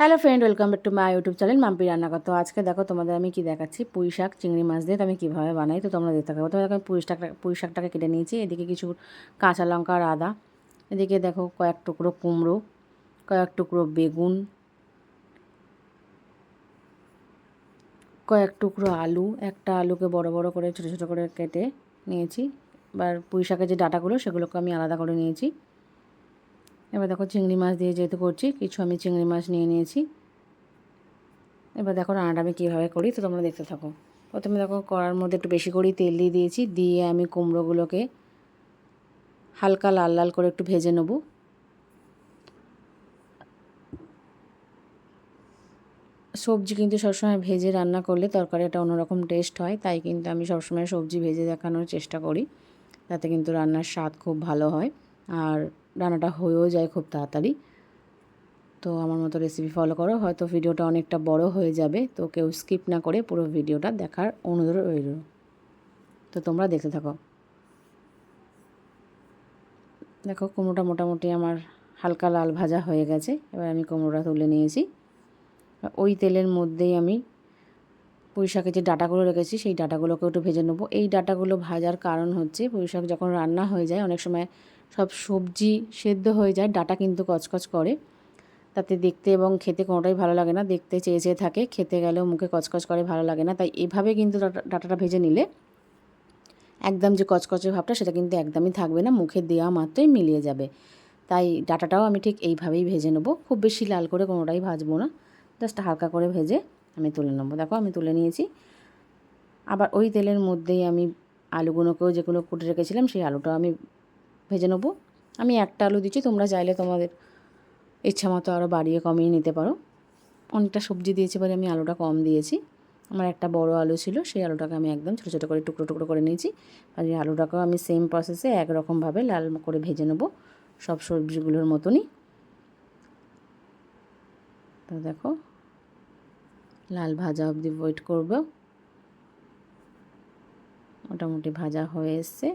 Hello friend welcome back to my YouTube channel Mampi Rannaghar তো আজকে দেখো তোমাদের আমি কি দেখাচ্ছি, পুঁই শাক, চিংড়ি মাছ দিয়ে আমি কীভাবে বানাই, তো তোমরা দেখতে থাকো। তো দেখো আমি পুঁই শাকটা পুঁই শাকটাকে কেটে নিয়েছি, এদিকে কিছু কাঁচা লঙ্কা আর আদা, এদিকে দেখো কয়েক টুকরো কুমড়ো, কয়েক টুকরো বেগুন, কয়েক টুকরো আলু, একটা আলুকে বড় বড় করে, ছোটো ছোটো করে কেটে নিয়েছি। এবার পুঁই শাকের যে ডাটাগুলো, সেগুলোকে আমি আলাদা করে নিয়েছি। এবার দেখো চিংড়ি মাছ দিয়ে যেহেতু করছি, কিছু আমি চিংড়ি মাছ নিয়ে নিয়েছি। এবার দেখো রান্নাটা আমি কীভাবে করি, তো তোমরা দেখতে থাকো। প্রথমে দেখো কড়ার মধ্যে একটু বেশি করেই তেল দিয়ে দিয়েছি, দিয়ে আমি কুমড়োগুলোকে হালকা লাল লাল করে একটু ভেজে নেব। সবজি কিন্তু সবসময় ভেজে রান্না করলে তরকারিটা অন্যরকম টেস্ট হয়, তাই কিন্তু আমি সবসময় সবজি ভেজে দেখানোর চেষ্টা করি তাতে কিন্তু রান্নার স্বাদ খুব ভালো হয়। আর রান্নাটা হয়েও যায় খুব তাড়াতাড়ি। তো আমার মতো রেসিপি ফলো করো, হয়তো ভিডিওটা অনেকটা বড় হয়ে যাবে, তো কেউ স্কিপ না করে পুরো ভিডিওটা দেখার অনুরোধ রইল। তো তোমরা দেখতে থাকো। দেখো কুমড়োটা মোটামুটি আমার হালকা লাল ভাজা হয়ে গেছে, এবার আমি কুমড়োটা তুলে নিয়েছি। ওই তেলের মধ্যেই আমি পুঁই যে ডাটাগুলো রেখেছি, সেই ডাটাগুলোকে একটু ভেজে নেব। এই ডাটাগুলো ভাজার কারণ হচ্ছে পুঁই শাক যখন রান্না হয়ে যায়, অনেক সময় সব সবজি সেদ্ধ হয়ে যায়, ডাটা কিন্তু কচকচ করে। তাতে দেখতে এবং খেতে কোনোটাই ভালো লাগে না, দেখতে চেয়ে চেয়ে থাকে, খেতে গেলেও মুখে কচকচ করে ভালো লাগে না। তাই এভাবে কিন্তু ডাটাটা ভেজে নিলে একদম যে কচকচে ভাবটা সেটা কিন্তু একদমই থাকবে না, মুখে দেওয়া মাত্রই মিলিয়ে যাবে। তাই ডাটাটাও আমি ঠিক এইভাবেই ভেজে নেব, খুব বেশি লাল করে কোনোটাই ভাজবো না, জাস্ট হালকা করে ভেজে আমি তুলে নেব। দেখো আমি তুলে নিয়েছি। আবার ওই তেলের মধ্যেই আমি আলুগুলোকেও যেগুলো কুটে রেখেছিলাম, সেই আলুটাও আমি ভেজে নেব। আমি একটা আলু দিচ্ছি, তোমরা চাইলে তোমাদের ইচ্ছা মতো আরও বাড়িয়ে কমিয়ে নিতে পারো। অনেকটা সবজি দিয়েছি বলে আমি আলুটা কম দিয়েছি। আমার একটা বড় আলু ছিল, সেই আলুটাকে আমি একদম ছোটো ছোটো করে টুকরো টুকরো করে নিয়েছি। আর এই আলুটাকেও আমি সেম প্রসেসে একরকমভাবে লাল করে ভেজে নেব, সব সবজিগুলোর মতনই। তো দেখো, লাল ভাজা অবধি ওয়েট করব। মোটামুটি ভাজা হয়ে এসছে।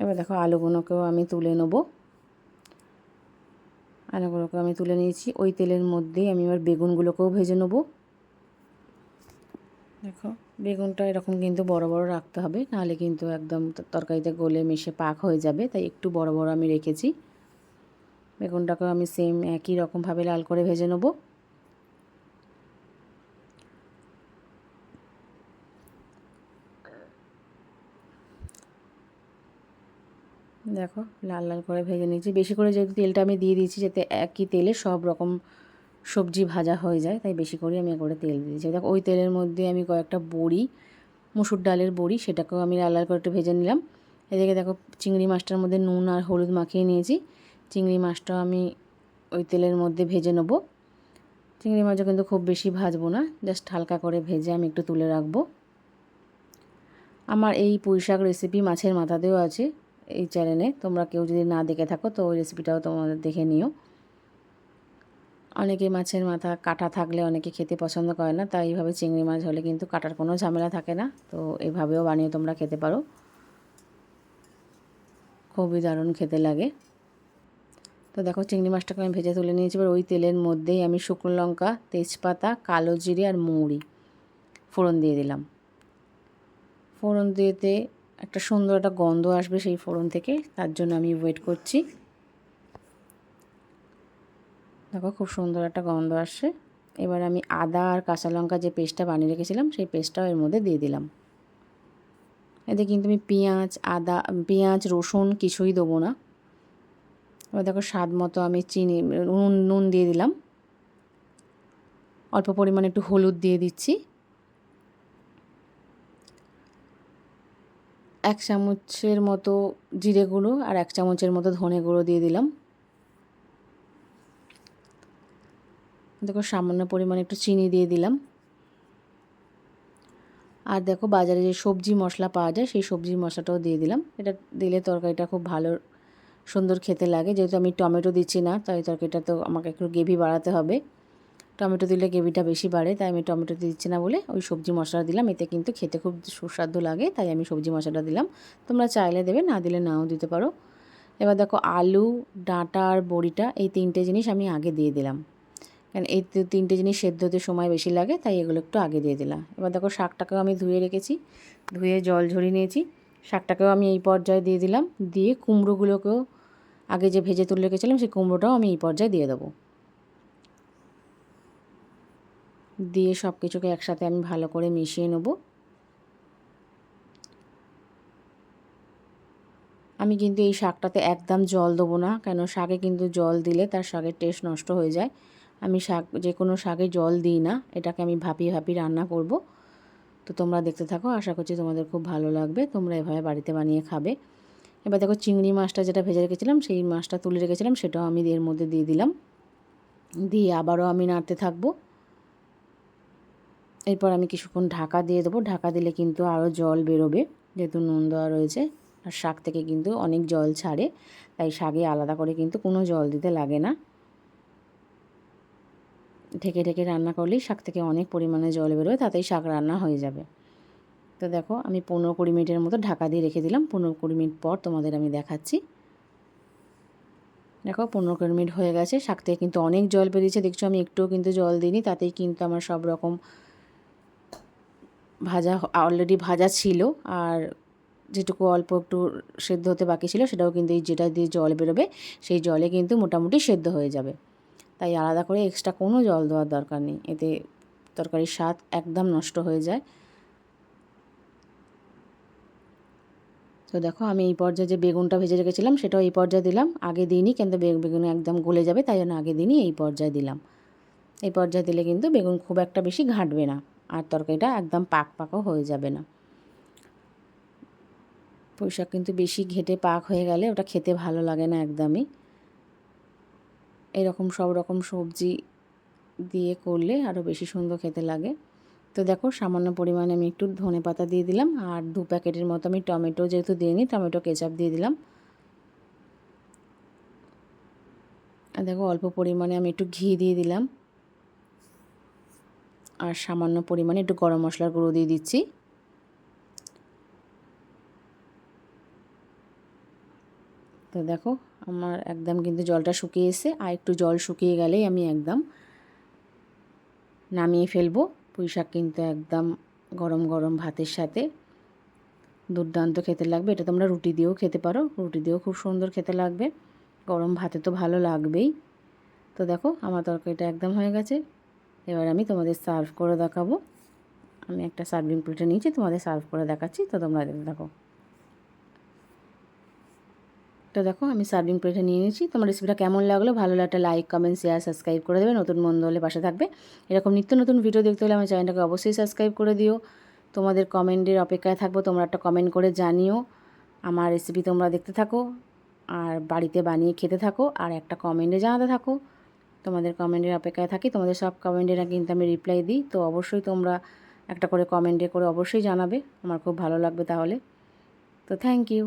এবার দেখো আলুগুলোকেও আমি তুলে নেব। আলুগুলোকে আমি তুলে নিয়েছি। ওই তেলের মধ্যেই আমি এবার বেগুনগুলোকেও ভেজে নেব। দেখো, বেগুনটা এরকম কিন্তু বড় বড় রাখতে হবে, নাহলে কিন্তু একদম তরকারিতে গলে মিশে পাক হয়ে যাবে, তাই একটু বড় বড় আমি রেখেছি। বেগুনটাকেও আমি সেম একই রকমভাবে লাল করে ভেজে নেব। দেখো, লাল লাল করে ভেজে নিয়েছি। বেশি করে যেহেতু তেলটা আমি দিয়ে দিয়েছি, যাতে একই তেলে সব রকম সবজি ভাজা হয়ে যায়, তাই বেশি করে আমি করে তেল দিয়েছি। দেখো, ওই তেলের মধ্যে আমি কয়েকটা বড়ি, মুসুর ডালের বড়ি, সেটাকেও আমি লাল লাল করে একটু ভেজে নিলাম। এদিকে দেখো, চিংড়ি মাছটার মধ্যে নুন আর হলুদ মাখিয়ে নিয়েছি। চিংড়ি মাছটাও আমি ওই তেলের মধ্যে ভেজে নেব। চিংড়ি মাছও কিন্তু খুব বেশি ভাজবো না, জাস্ট হালকা করে ভেজে আমি একটু তুলে রাখব। আমার এই পুঁই শাক রেসিপি মাছের মাথাতেও আছে। এই চ্যানেলে তোমরা কেউ যদি না দেখে থাকো, তো ওই রেসিপিটাও তোমাদের দেখে নিও। অনেকে মাছের মাথা কাটা থাকলে অনেকে খেতে পছন্দ করে না, তাই এইভাবে চিংড়ি মাছ হলে কিন্তু কাটার কোনো ঝামেলা থাকে না। তো এভাবেও বানিয়ে তোমরা খেতে পারো। খুবই দারুণ খেতে লাগে। তো দেখো, চিংড়ি মাছটাকে আমি ভেজে তুলে নিয়েছি। এবার ওই তেলের মধ্যেই আমি শুকনো লঙ্কা, তেজপাতা, কালো জিরে আর মৌরি ফোড়ন দিয়ে দিলাম। ফোড়ন দিয়েতে একটা সুন্দর একটা গন্ধ আসবে সেই ফোড়ন থেকে, তার জন্য আমি ওয়েট করছি। দেখো খুব সুন্দর একটা গন্ধ আসছে। এবার আমি আদা আর কাঁচা লঙ্কা যে পেস্টটা বানিয়ে রেখেছিলাম, সেই পেস্টটাও এর মধ্যে দিয়ে দিলাম। এতে কিন্তু আমি পেঁয়াজ, আদা, পেঁয়াজ, রসুন কিছুই দেবো না। এবার দেখো স্বাদ মতো আমি চিনি, নুন নুন দিয়ে দিলাম। অল্প পরিমাণে একটু হলুদ দিয়ে দিচ্ছি। এক চামচের মতো জিরে গুঁড়ো আর এক চামচের মতো ধনে গুঁড়ো দিয়ে দিলাম। দেখো সামান্য পরিমাণে একটু চিনি দিয়ে দিলাম। আর দেখো বাজারে যে সবজি মশলা পাওয়া যায়, সেই সবজি মশলাটাও দিয়ে দিলাম। এটা দিলে তরকারিটা খুব ভালো, সুন্দর খেতে লাগে। যেহেতু আমি টমেটো দিচ্ছি না, তাই তরকারিটা তো আমাকে একটু গ্রেভি বাড়াতে হবে। টমেটো দিলে গ্রেভিটা বেশি বাড়ে, তাই আমি টমেটো দিচ্ছি না বলে ওই সবজি মশলা দিলাম। এতে কিন্তু খেতে খুব সুস্বাদু লাগে, তাই আমি সবজি মশলাটা দিলাম। তোমরা চাইলে দেবে, না দিলে নাও দিতে পারো। এবার দেখো আলু, ডাঁটা আর বড়িটা, এই তিনটে জিনিস আমি আগে দিয়ে দিলাম। কারণ এই তিনটে জিনিস সেদ্ধ হতে সময় বেশি লাগে, তাই এগুলো একটু আগে দিয়ে দিলাম। এবার দেখো শাকটাকেও আমি ধুয়ে রেখেছি, ধুয়ে জল ঝরিয়ে নিয়েছি। শাকটাকেও আমি এই পর্যায়ে দিয়ে দিলাম। দিয়ে কুমড়োগুলোকেও আগে যে ভেজে তুলে রেখেছিলাম, সেই কুমড়োটাও আমি এই পর্যায়ে দিয়ে দেবো। দিয়ে সব কিছুকে একসাথে আমি ভালো করে মিশিয়ে নেব। আমি কিন্তু এই শাকটাতে একদম জল দেবো না, কেন শাকে কিন্তু জল দিলে তার শাকের টেস্ট নষ্ট হয়ে যায়। আমি শাক যে কোনো শাকে জল দিই না, এটাকে আমি ভাপিয়ে ভাপিয়ে রান্না করব। তো তোমরা দেখতে থাকো, আশা করছি তোমাদের খুব ভালো লাগবে। তোমরা এভাবে বাড়িতে বানিয়ে খাবে। এবার দেখো চিংড়ি মাছটা যেটা ভেজে রেখেছিলাম, সেই মাছটা তুলে রেখেছিলাম, সেটাও আমি এর মধ্যে দিয়ে দিলাম। দিয়ে আবারও আমি নাড়তে থাকব। এরপর আমি কিছুক্ষণ ঢাকা দিয়ে দেবো। ঢাকা দিলে কিন্তু আরও জল বেরোবে, যেহেতু নুন দেওয়া রয়েছে। আর শাক থেকে কিন্তু অনেক জল ছাড়ে, তাই শাকে আলাদা করে কিন্তু কোনো জল দিতে লাগে না। ঢেকে ঢেকে রান্না করলেই শাক থেকে অনেক পরিমাণে জল বেরোবে তাতেই শাক রান্না হয়ে যাবে। তো দেখো, আমি পনেরো কুড়ি মিনিটের মতো ঢাকা দিয়ে রেখে দিলাম। পনেরো কুড়ি মিনিট পর তোমাদের আমি দেখাচ্ছি। দেখো, পনেরো কুড়ি মিনিট হয়ে গেছে। শাক থেকে কিন্তু অনেক জল বেরিয়েছে। দেখছ, আমি একটুও কিন্তু জল দিইনি, তাতেই কিন্তু আমার সব রকম ভাজা অলরেডি ভাজা ছিল আর যেটুকু অল্প একটু সেদ্ধ হতে বাকি ছিল সেটাও কিন্তু এই যেটা দিয়ে জল বেরোবে সেই জলে কিন্তু মোটামুটি সেদ্ধ হয়ে যাবে। তাই আলাদা করে এক্সট্রা কোনো জল দেওয়ার দরকার নেই। এতে তরকারির স্বাদ একদম নষ্ট হয়ে যায়। তো দেখো আমি এই পর্যায়ে যে বেগুনটা ভেজে রেখেছিলাম সেটাও এই পর্যায়ে দিলাম। আগে দিইনি কিন্তু বেগুন একদম গলে যাবে তাই জন্য আগে দিনই এই পর্যায়ে দিলাম। এই পর্যায়ে দিলে কিন্তু বেগুন খুব একটা বেশি ঘাঁটবে না। আর তরকারিটা একদম পাক পাকও হয়ে যাবে না। পুঁইশাক কিন্তু বেশি ঘেটে পাক হয়ে গেলে ওটা খেতে ভালো লাগে না একদমই। এরকম সব রকম সবজি দিয়ে করলে আরও বেশি সুন্দর খেতে লাগে। তো দেখো সামান্য পরিমাণে আমি একটু ধনে পাতা দিয়ে দিলাম আর দু প্যাকেটের মতো আমি টমেটো যেহেতু দিইনি টমেটো কেচাপ দিয়ে দিলাম। আর দেখো অল্প পরিমাণে আমি একটু ঘি দিয়ে দিলাম। আর সামান্য পরিমাণে একটু গরম মশলার গুঁড়ো দিয়ে দিচ্ছি। তো দেখো, আমার একদম কিন্তু জলটা শুকিয়ে এসে আর একটু জল শুকিয়ে গেলেই আমি একদম নামিয়ে ফেলব। পুঁই শাক কিন্তু একদম গরম গরম ভাতের সাথে। দুর্দান্ত খেতে লাগবে। এটা তোমরা রুটি দিয়েও খেতে পারো। রুটি দিয়েও খুব সুন্দর খেতে লাগবে। গরম ভাতে তো ভালো লাগবেই। তো দেখো, আমার তরকারিটা একদম হয়ে গেছে। এবার আমি তোমাদের সার্ভ করে দেখাবো। আমি একটা সার্ভিং প্লেটে নিয়েছি, তোমাদের সার্ভ করে দেখাচ্ছি, তো তোমরা দেখো তো দেখো, আমি সার্ভিং প্লেটে নিয়ে নিয়েছি। তোমার রেসিপিটা কেমন লাগল? ভালো লাগলে লাইক কমেন্ট শেয়ার সাবস্ক্রাইব করে দেবে। নতুন বন্ধু হলে পাশে থাকবে। এরকম নিত্য নতুন ভিডিও দেখতে হলে আমার চ্যানেলটাকে অবশ্যই সাবস্ক্রাইব করে দিও। তোমাদের কমেন্টের অপেক্ষায় থাকব। তোমরা একটা কমেন্ট করে জানিও। আমার রেসিপি তোমরা দেখতে থাকো। আর বাড়িতে বানিয়ে খেতে থাকো। আর একটা কমেন্টে জানাতে থাকো। তোমাদের কমেন্টের অপেক্ষায় থাকি। তোমাদের সব কমেন্টেরা কিন্তু আমি রিপ্লাই দিই। তো অবশ্যই তোমরা একটা করে কমেন্টে করে অবশ্যই জানাবে। আমার খুব ভালো লাগবে তাহলে। তো থ্যাংক ইউ